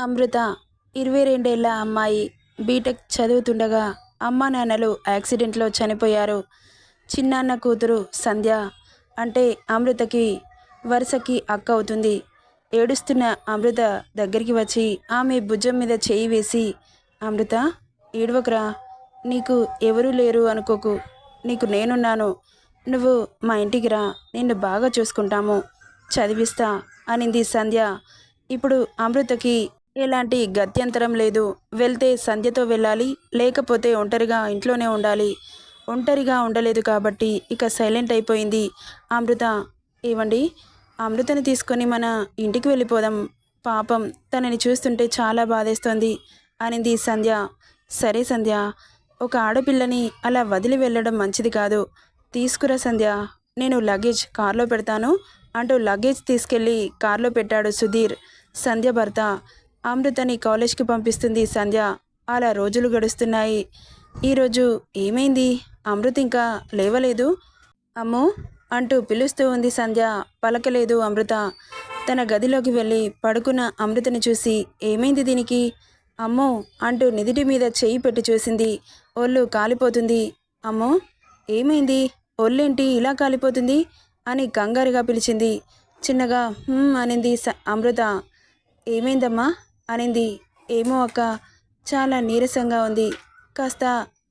అమృత ఇరవై రెండేళ్ళ అమ్మాయి బీటెక్ చదువుతుండగా అమ్మా నాన్నలు యాక్సిడెంట్లో చనిపోయారు. చిన్నాన్న కూతురు సంధ్య అంటే అమృతకి వరుసకి అక్క అవుతుంది. ఏడుస్తున్న అమృత దగ్గరికి వచ్చి ఆమె భుజం మీద చేయి వేసి అమృత ఏడవకరా నీకు ఎవరూ లేరు అనుకోకు. నీకు నేనున్నాను. నువ్వు మా ఇంటికి రా. నిన్ను బాగా చూసుకుంటాము. చదివిస్తా అనింది సంధ్య. ఇప్పుడు అమృతకి ఎలాంటి గత్యంతరం లేదు. వెళ్తే సంధ్యతో వెళ్ళాలి లేకపోతే ఒంటరిగా ఇంట్లోనే ఉండాలి. ఒంటరిగా ఉండలేదు కాబట్టి ఇక సైలెంట్ అయిపోయింది అమృత. ఏవండి? అమృతని తీసుకొని మన ఇంటికి వెళ్ళిపోదాం. పాపం తనని చూస్తుంటే చాలా బాధేస్తోంది అనింది సంధ్య. సరే సంధ్య ఒక ఆడపిల్లని అలా వదిలి వెళ్ళడం మంచిది కాదు. తీసుకురా సంధ్య నేను లగేజ్ కార్లో పెడతాను అంటూ లగేజ్ తీసుకెళ్ళి కార్లో పెట్టాడు సుధీర్. సంధ్య భర్త అమృతని కాలేజ్కి పంపిస్తుంది సంధ్య. అలా రోజులు గడుస్తున్నాయి. ఈరోజు ఏమైంది? అమృత ఇంకా లేవలేదు? అమ్మో! అంటూ పిలుస్తూ ఉంది సంధ్య. పలకలేదు అమృత. తన గదిలోకి వెళ్ళి పడుకున్న అమృతని చూసి ఏమైంది దీనికి? అమ్మో! అంటూ నిదిటి మీద చెయ్యి పెట్టి చూసింది. ఒళ్ళు కాలిపోతుంది. అమ్మో! ఏమైంది? ఒళ్ళేంటి ఇలా కాలిపోతుంది? అని కంగారుగా పిలిచింది. చిన్నగా అనింది స అమృత. ఏమైందమ్మా? అనింది. ఏమో అక్క చాలా నీరసంగా ఉంది. కాస్త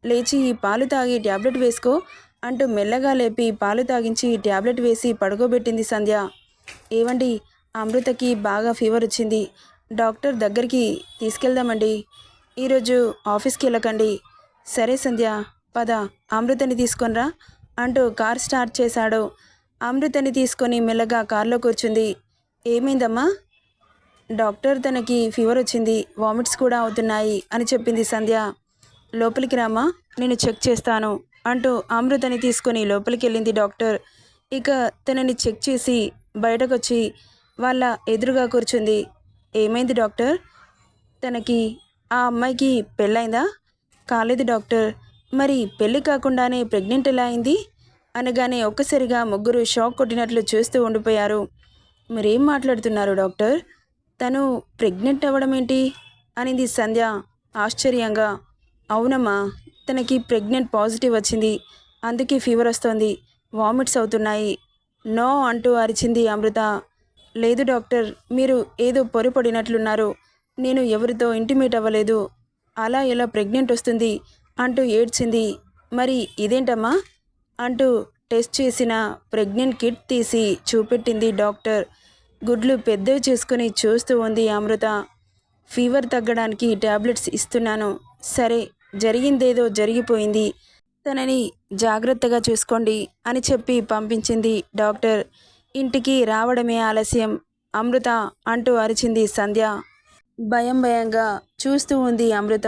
లేచి ఈ పాలు తాగి ట్యాబ్లెట్ వేసుకో అంటూ మెల్లగా లేపి పాలు తాగించి ట్యాబ్లెట్ వేసి పడుకోబెట్టింది సంధ్య. ఏవండి అమృతకి బాగా ఫీవర్ వచ్చింది. డాక్టర్ దగ్గరికి తీసుకెళ్దామండి. ఈరోజు ఆఫీస్కి వెళ్ళకండి. సరే సంధ్య పద అమృతని తీసుకొనిరా అంటూ కార్ స్టార్ట్ చేశాడు. అమృతని తీసుకొని మెల్లగా కారులో కూర్చుంది. ఏమైందమ్మా? డాక్టర్ తనకి ఫీవర్ వచ్చింది వామిట్స్ కూడా అవుతున్నాయి అని చెప్పింది సంధ్య. లోపలికి రామా నేను చెక్ చేస్తాను అంటూ అమృతని తీసుకొని లోపలికి వెళ్ళింది డాక్టర్. ఇక తనని చెక్ చేసి బయటకొచ్చి వాళ్ళ ఎదురుగా కూర్చుంది. ఏమైంది డాక్టర్? తనకి ఆ అమ్మాయికి పెళ్ళైందా? కాలేదు డాక్టర్. మరి పెళ్ళి కాకుండానే ప్రెగ్నెంట్ ఎలా అయింది? అనగానే ఒక్కసారిగా ముగ్గురు షాక్ కొట్టినట్లు చూస్తూ ఉండిపోయారు. మరేం మాట్లాడుతున్నారు డాక్టర్? తను ప్రెగ్నెంట్ అవ్వడం ఏంటి అనింది సంధ్య ఆశ్చర్యంగా. అవునమ్మా తనకి ప్రెగ్నెంట్ పాజిటివ్ వచ్చింది. అందుకే ఫీవర్ వస్తోంది. వామిట్స్ అవుతున్నాయి. నో అంటూ అరిచింది అమృత. లేదు డాక్టర్ మీరు ఏదో పొరపడినట్లున్నారు. నేను ఎవరితో ఇంటిమేట్ అవ్వలేదు. అలా ఎలా ప్రెగ్నెంట్ వస్తుంది? అంటూ ఏడ్చింది. మరి ఇదేంటమ్మా? అంటూ టెస్ట్ చేసిన ప్రెగ్నెంట్ కిట్ తీసి చూపెట్టింది డాక్టర్. గుడ్లు పెద్దవి చేసుకుని చూస్తూ ఉంది అమృత. ఫీవర్ తగ్గడానికి ట్యాబ్లెట్స్ ఇస్తున్నాను. సరే జరిగిందేదో జరిగిపోయింది. తనని జాగ్రత్తగా చూసుకోండి అని చెప్పి పంపించింది డాక్టర్. ఇంటికి రావడమే ఆలస్యం. అమృత అంటూ అరిచింది సంధ్య. భయం భయంగా చూస్తూ ఉంది అమృత.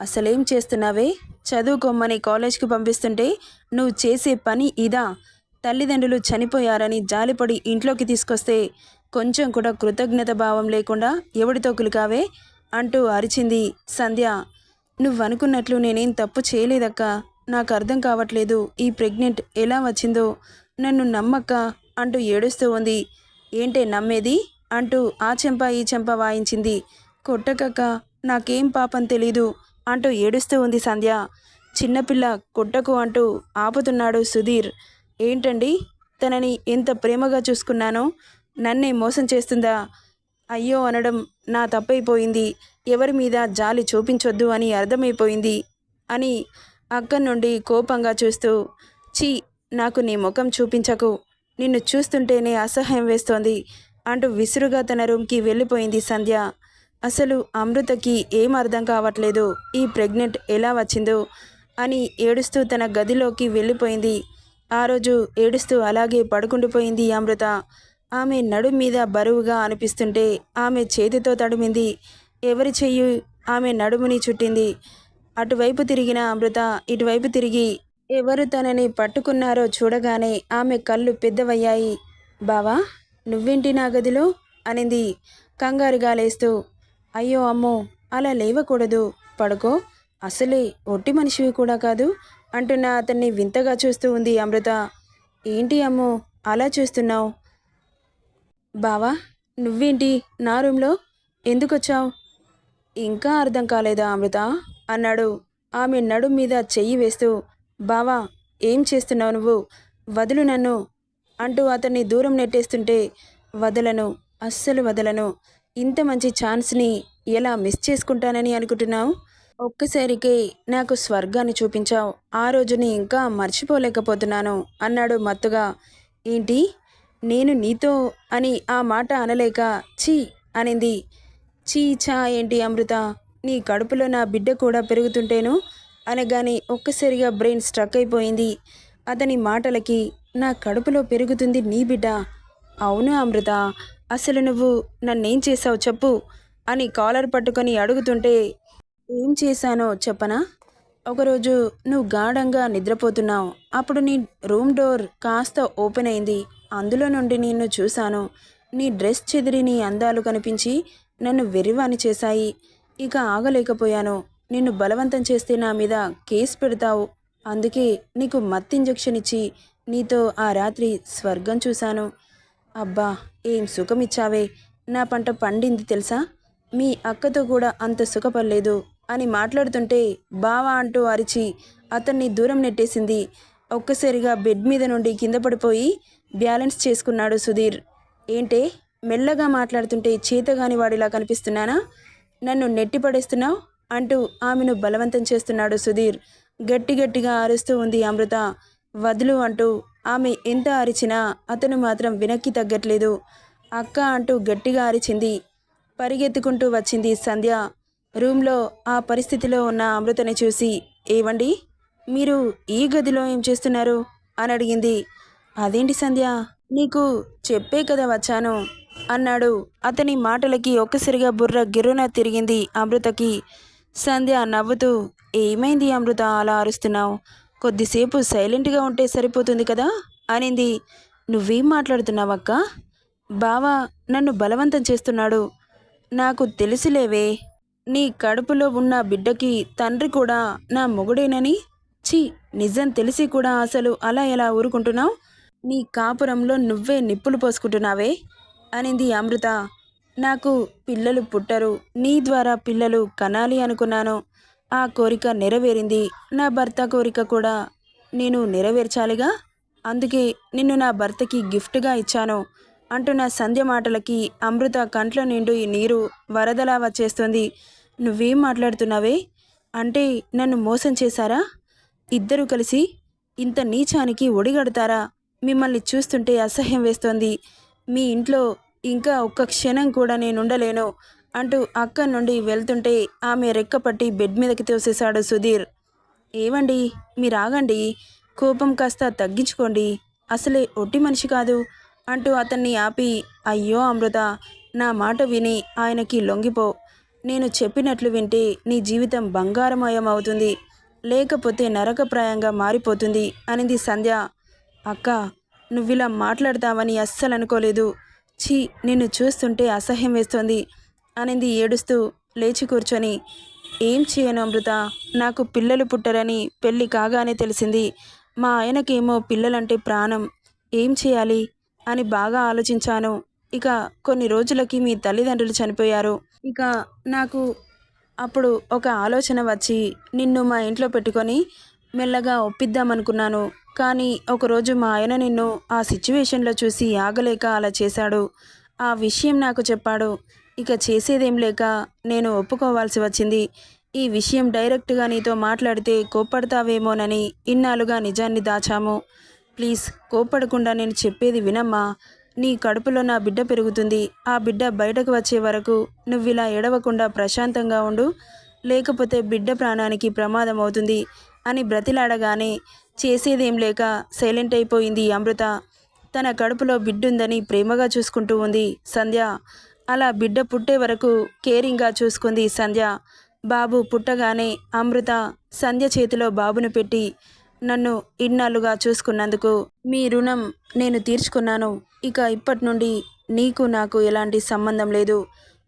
అసలేం చేస్తున్నావే? చదువుకోమని కాలేజ్కి పంపిస్తుంటే నువ్వు చేసే పని ఇదా? తల్లిదండ్రులు చనిపోయారని జాలిపడి ఇంట్లోకి తీసుకొస్తే కొంచెం కూడా కృతజ్ఞత భావం లేకుండా ఎవడితో కులికావే అంటూ అరిచింది సంధ్య. నువ్వనుకున్నట్లు నేనేం తప్పు చేయలేదక్క. నాకు అర్థం కావట్లేదు ఈ ప్రెగ్నెంట్ ఎలా వచ్చిందో. నన్ను నమ్మక్క అంటూ ఏడుస్తూ ఉంది. ఏంటే నమ్మేది? అంటూ ఆ చెంప ఈ చెంప వాయించింది. కొట్టకక్క నాకేం పాపం తెలీదు అంటూ ఏడుస్తూ ఉంది సంధ్య. చిన్నపిల్ల కొట్టకు అంటూ ఆపుతున్నాడు సుధీర్. ఏంటండి? తనని ఎంత ప్రేమగా చూసుకున్నానో నన్నే మోసం చేస్తుందా? అయ్యో అనడం నా తప్పైపోయింది. ఎవరి మీద జాలి చూపించొద్దు అని అర్థమైపోయింది అని అక్కడి నుండి కోపంగా చూస్తూ చీ నాకు నీ ముఖం చూపించకు. నిన్ను చూస్తుంటేనే అసహ్యం వేస్తోంది అంటూ విసురుగా తన రూమ్కి వెళ్ళిపోయింది సంధ్య. అసలు అమృతకి ఏం అర్థం కావట్లేదు ఈ ప్రెగ్నెంట్ ఎలా వచ్చిందో అని ఏడుస్తూ తన గదిలోకి వెళ్ళిపోయింది. ఆ రోజు ఏడుస్తూ అలాగే పడుకుండిపోయింది అమృత. ఆమె నడుం మీద బరువుగా అనిపిస్తుంటే ఆమె చేతితో తడిమింది. ఎవరి చెయ్యి? ఆమె నడుముని చుట్టింది. అటువైపు తిరిగిన అమృత ఇటువైపు తిరిగి ఎవరు తనని పట్టుకున్నారో చూడగానే ఆమె కళ్ళు పెద్దవయ్యాయి. బావా నువ్వేంటి నా గదిలో? అనింది కంగారుగా లేస్తూ. అయ్యో అమ్మో అలా లేవకూడదు. పడుకో అసలే ఒట్టి మనిషివి కూడా కాదు అంటున్న అతన్ని వింతగా చూస్తూ ఉంది అమృత. ఏంటి అమ్మో అలా చూస్తున్నావు? బావా నువ్వేంటి? నా రూమ్లో ఎందుకొచ్చావు? ఇంకా అర్థం కాలేదా అమృత? అన్నాడు. ఆమె నడు మీద చెయ్యి వేస్తూ బావా ఏం చేస్తున్నావు నువ్వు? వదులు నన్ను అంటూ అతన్ని దూరం నెట్టేస్తుంటే వదలను అస్సలు వదలను. ఇంత మంచి ఛాన్స్ని ఎలా మిస్ చేసుకుంటానని అనుకుంటున్నావు? ఒక్కసారికే నాకు స్వర్గాన్ని చూపించావు. ఆ రోజుని ఇంకా మర్చిపోలేకపోతున్నాను అన్నాడు మత్తుగా. ఏంటి? నేను నీతో అని ఆ మాట అనలేక ఛీ అనింది. చీ చా ఏంటి అమృత? నీ కడుపులో నా బిడ్డ కూడా పెరుగుతుంటేను? అనగానే ఒక్కసారిగా బ్రెయిన్ స్ట్రక్ అయిపోయింది. అతని మాటలకి నా కడుపులో పెరుగుతుంది నీ బిడ్డ. అవును అమృత అసలు నువ్వు నన్నేం చేసావు చెప్పు అని కాలర్ పట్టుకొని అడుగుతుంటే ఏం చేశానో చెప్పనా? ఒకరోజు నువ్వు గాఢంగా నిద్రపోతున్నావు. అప్పుడు నీ రూమ్ డోర్ కాస్త ఓపెన్ అయింది. అందులో నుండి నిన్ను చూశాను. నీ డ్రెస్ చెదిరి నీ అందాలు కనిపించి నన్ను వెర్రివాని చేశాయి. ఇక ఆగలేకపోయాను. నిన్ను బలవంతం చేస్తే నా మీద కేసు పెడతావు. అందుకే నీకు మత్ ఇంజెక్షన్ ఇచ్చి నీతో ఆ రాత్రి స్వర్గం చూశాను. అబ్బా ఏం సుఖమిచ్చావే. నా పంట పండింది తెలుసా? మీ అక్కతో కూడా అంత సుఖపడలేదు అని మాట్లాడుతుంటే బావా అంటూ అరిచి అతన్ని దూరం నెట్టేసింది. ఒక్కసారిగా బెడ్ మీద నుండి కింద పడిపోయి బ్యాలెన్స్ చేసుకున్నాడు సుధీర్. ఏంటే? మెల్లగా మాట్లాడుతుంటే చేతగాని వాడిలా కనిపిస్తున్నానా? నన్ను నెట్టి పడేస్తున్నావు అంటూ ఆమెను బలవంతం చేస్తున్నాడు సుధీర్. గట్టి గట్టిగా అరుస్తూ ఉంది అమృత. వదులు అంటూ ఆమె ఎంత అరిచినా అతను మాత్రం వెనక్కి తగ్గట్లేదు. అక్క అంటూ గట్టిగా అరిచింది. పరిగెత్తుకుంటూ వచ్చింది సంధ్య. రూమ్లో ఆ పరిస్థితిలో ఉన్న అమృతని చూసి ఏవండి? మీరు ఈ గదిలో ఏం చేస్తున్నారు? అని అడిగింది. అదేంటి సంధ్య? నీకు చెప్పే కదా వచ్చాను అన్నాడు. అతని మాటలకి ఒక్కసారిగా బుర్ర గిర్రున తిరిగింది అమృతకి. సంధ్య నవ్వుతూ ఏమైంది అమృత అలా అరుస్తున్నావు? కొద్దిసేపు సైలెంట్గా ఉంటే సరిపోతుంది కదా? అనింది. నువ్వేం మాట్లాడుతున్నావక్క? బావా నన్ను బలవంతం చేస్తున్నాడు. నాకు తెలుసులేవే నీ కడుపులో ఉన్న బిడ్డకి తండ్రి కూడా నా మొగుడేనని? ఛీ నిజం తెలిసి కూడా అసలు అలా ఎలా ఊరుకుంటున్నావు? నీ కాపురంలో నువ్వే నిప్పులు పోసుకుంటున్నావే? అనింది అమృత. నాకు పిల్లలు పుట్టరు. నీ ద్వారా పిల్లలు కనాలి అనుకున్నాను. ఆ కోరిక నెరవేరింది. నా భర్త కోరిక కూడా నేను నెరవేర్చాలిగా? అందుకే నిన్ను నా భర్తకి గిఫ్ట్గా ఇచ్చాను. అంటున్న సంధ్య మాటలకి అమృత కంట్ల నిండు నీరు వరదలా వచ్చేస్తుంది నువ్వేం మాట్లాడుతున్నావే? అంటే నన్ను మోసం చేశారా? ఇద్దరు కలిసి ఇంత నీచానికి ఒడిగడతారా? మిమ్మల్ని చూస్తుంటే అసహ్యం వేస్తోంది. మీ ఇంట్లో ఇంకా ఒక్క క్షణం కూడా నేను ఉండలేను అంటూ అక్కడి నుండి వెళ్తుంటే ఆమె రెక్కపట్టి బెడ్ మీదకి తోసేశాడు సుధీర్. ఏవండి? మీరు ఆగండి కోపం కాస్త తగ్గించుకోండి. అసలే ఒట్టి మనిషి కాదు అంటూ అతన్ని ఆపి అయ్యో అమృత నా మాట విని ఆయనకి లొంగిపో. నేను చెప్పినట్లు వింటే నీ జీవితం బంగారమయం అవుతుంది లేకపోతే నరకప్రాయంగా మారిపోతుంది అనింది సంధ్య. అక్క నువ్విలా మాట్లాడతావని అస్సలు అనుకోలేదు ఛీ నిన్ను చూస్తుంటే అసహ్యం వేస్తోంది అనింది ఏడుస్తూ లేచి కూర్చొని. ఏం చేయను అమృత? నాకు పిల్లలు పుట్టరని పెళ్ళి కాగానే తెలిసింది. మా ఆయనకేమో పిల్లలంటే ప్రాణం. ఏం చేయాలి? అని బాగా ఆలోచించాను. ఇక కొన్ని రోజులకి మీ తల్లిదండ్రులు చనిపోయారు. ఇక నాకు అప్పుడు ఒక ఆలోచన వచ్చి నిన్ను మా ఇంట్లో పెట్టుకొని మెల్లగా ఒప్పిద్దామనుకున్నాను. కానీ ఒకరోజు మా ఆయన నిన్ను ఆ సిచ్యువేషన్లో చూసి ఆగలేక అలా చేశాడు. ఆ విషయం నాకు చెప్పాడు. ఇక చేసేదేం లేక నేను ఒప్పుకోవాల్సి వచ్చింది. ఈ విషయం డైరెక్ట్గా నీతో మాట్లాడితే కోప్పడతావేమోనని ఇన్నాళ్ళుగా నిజాన్ని దాచాము. ప్లీజ్ కోప్పడకుండా నేను చెప్పేది వినమ్మా. నీ కడుపులో నా బిడ్డ పెరుగుతుంది. ఆ బిడ్డ బయటకు వచ్చే వరకు నువ్వు ఇలా ఎడవకుండా ప్రశాంతంగా ఉండు. లేకపోతే బిడ్డ ప్రాణానికి ప్రమాదం అవుతుంది అని బ్రతిలాడగానే చేసేదేం లేక సైలెంట్ అయిపోయింది అమృత. తన కడుపులో బిడ్డుందని ప్రేమగా చూసుకుంటూ ఉంది సంధ్య. అలా బిడ్డ పుట్టే వరకు కేరింగ్గా చూసుకుంది సంధ్య. బాబు పుట్టగానే అమృత సంధ్య చేతిలో బాబును పెట్టి నన్ను ఇన్నాళ్ళుగా చూసుకున్నందుకు మీ రుణం నేను తీర్చుకున్నాను. ఇక ఇప్పటి నుండి నీకు నాకు ఎలాంటి సంబంధం లేదు.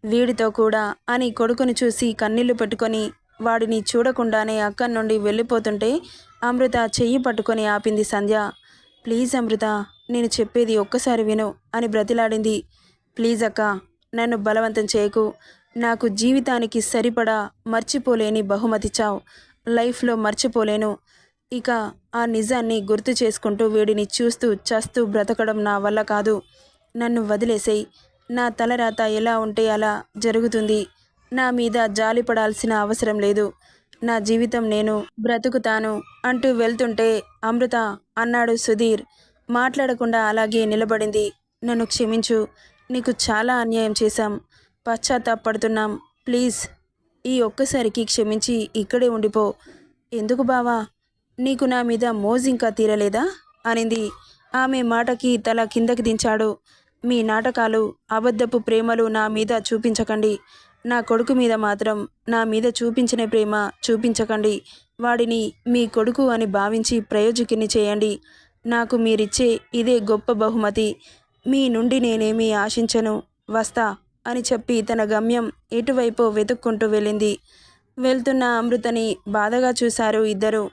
వీడితో కూడా అని కొడుకుని చూసి కన్నీళ్ళు పెట్టుకొని వాడిని చూడకుండానే అక్కడి నుండి వెళ్ళిపోతుంటే అమృత చెయ్యి పట్టుకొని ఆపింది సంధ్య. ప్లీజ్ అమృత నేను చెప్పేది ఒక్కసారి విను అని బ్రతిలాడింది. ప్లీజ్ అక్క నన్ను బలవంతం చేయకు. నాకు జీవితానికి సరిపడా మర్చిపోలేని బహుమతి చావు. లైఫ్లో మర్చిపోలేను. ఇక ఆ నిజాన్ని గుర్తు చేసుకుంటూ వీడిని చూస్తూ చస్తూ బ్రతకడం నా వల్ల కాదు. నన్ను వదిలేసేయి. నా తలరాత ఎలా ఉంటే అలా జరుగుతుంది. నా మీద జాలిపడాల్సిన అవసరం లేదు. నా జీవితం నేను బ్రతుకుతాను అంటూ వెళ్తుంటే అమృత అన్నాడు సుధీర్. మాట్లాడకుండా అలాగే నిలబడింది. నన్ను క్షమించు. నీకు చాలా అన్యాయం చేశాం. పశ్చాత్తాపడుతున్నాం. ప్లీజ్ ఈ ఒక్కసారికి క్షమించి ఇక్కడే ఉండిపో. ఎందుకు బావా? నీకు నా మీద మోజింకా తీరలేదా? అనింది. ఆమె మాటకి తల కిందకి దించాడు. మీ నాటకాలు అబద్ధపు ప్రేమలు నా మీద చూపించకండి. నా కొడుకు మీద మాత్రం నా మీద చూపించిన ప్రేమ చూపించకండి. వాడిని మీ కొడుకు అని భావించి ప్రయోజకుని చేయండి. నాకు మీరిచ్చే ఇదే గొప్ప బహుమతి. మీ నుండి నేనేమీ ఆశించను. వస్తా అని చెప్పి తన గమ్యం ఎటువైపో వెతుక్కుంటూ వెళ్ళింది. వెళ్తున్న అమృతని బాధగా చూశారు ఇద్దరు.